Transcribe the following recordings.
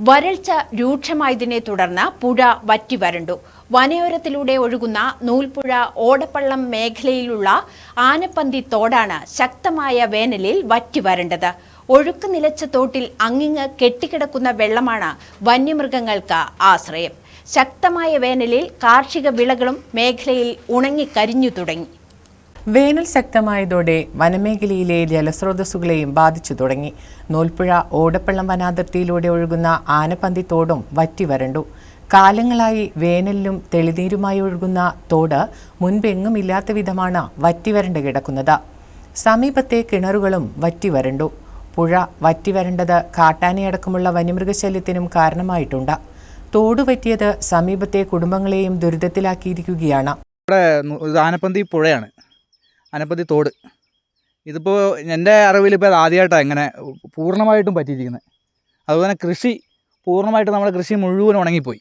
വരൾച്ച രൂക്ഷമായതിനെ തുടർന്ന് പുഴ വറ്റി വരണ്ടു. വനയോരത്തിലൂടെ ഒഴുകുന്ന നൂൽപ്പുഴ ഓടപ്പള്ളം മേഖലയിലുള്ള ആനപ്പന്തി തോടാണ് ശക്തമായ വേനലിൽ വറ്റി വരണ്ടത്. ഒഴുക്ക് നിലച്ച തോട്ടിൽ അങ്ങിങ്ങ് കെട്ടിക്കിടക്കുന്ന വെള്ളമാണ് വന്യമൃഗങ്ങൾക്ക് ആശ്രയം. ശക്തമായ വേനലിൽ കാർഷിക വിളകളും മേഖലയിൽ ഉണങ്ങിക്കരിഞ്ഞു തുടങ്ങി. വേനൽ ശക്തമായതോടെ വനമേഖലയിലെ ജലസ്രോതസ്സുകളെയും ബാധിച്ചു തുടങ്ങി. നൂൽപ്പുഴ ഓടപ്പള്ളം വനാതിർത്തിയിലൂടെ ഒഴുകുന്ന ആനപ്പന്തി തോടും വറ്റി വരണ്ടു. കാലങ്ങളായി വേനലിലും തെളിനീരുമായി ഒഴുകുന്ന തോട് മുൻപെങ്ങും ഇല്ലാത്ത വിധമാണ് വറ്റിവരണ്ട് കിടക്കുന്നത്. സമീപത്തെ കിണറുകളും വറ്റിവരണ്ടു പുഴ വറ്റിവരണ്ടത് കാട്ടാനയടക്കമുള്ള വന്യമൃഗശല്യത്തിനും കാരണമായിട്ടുണ്ട്. തോട് വറ്റിയത് സമീപത്തെ കുടുംബങ്ങളെയും ദുരിതത്തിലാക്കിയിരിക്കുകയാണ്. ഇവിടെ ആനപ്പന്തി പുഴയാണ്. ആനപ്പന്തി തോട്. ഇതിപ്പോൾ എന്റെ അറിവിൽ ഇപ്പോൾ ആദ്യമായിട്ടാണ് ഇങ്ങനെ പൂർണമായിട്ടും പറ്റിയിരിക്കുന്നത്. അതുപോലെ തന്നെ കൃഷി പൂർണമായിട്ട് നമ്മുടെ കൃഷി മുഴുവൻ ഉണങ്ങിപ്പോയി.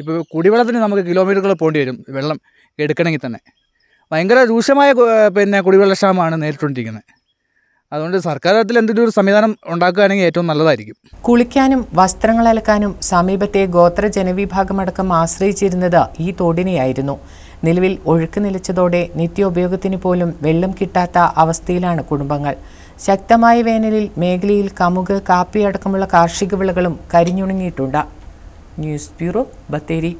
ഇപ്പോൾ കുടിവെള്ളത്തിന് നമുക്ക് കിലോമീറ്ററുകൾ പോകേണ്ടി വരും വെള്ളം എടുക്കണമെങ്കിൽ തന്നെ. ഭയങ്കര രൂക്ഷമായ പിന്നെ പിന്നെ കുടിവെള്ളക്ഷാമമാണ് നേരിട്ടുകൊണ്ടിരിക്കുന്നത്. അതുകൊണ്ട് സർക്കാർ തലത്തിൽ എന്തെങ്കിലും ഒരു സംവിധാനം ഉണ്ടാക്കുകയാണെങ്കിൽ ഏറ്റവും നല്ലതായിരിക്കും. കുളിക്കാനും വസ്ത്രങ്ങൾ അലക്കാനും സമീപത്തെ ഗോത്ര ജനവിഭാഗമടക്കം ആശ്രയിച്ചിരുന്നത് ഈ തോടിനെയായിരുന്നു. നിലവിൽ ഒഴുക്ക് നിലച്ചതോടെ നിത്യോപയോഗത്തിന് പോലും വെള്ളം കിട്ടാത്ത അവസ്ഥയിലാണ് കുടുംബങ്ങൾ. ശക്തമായ വേനലിൽ മേഖലയിൽ കമുക് കാപ്പി അടക്കമുള്ള കാർഷിക വിളകളും കരിഞ്ഞുണങ്ങിയിട്ടുണ്ട്. News bureau Bathery.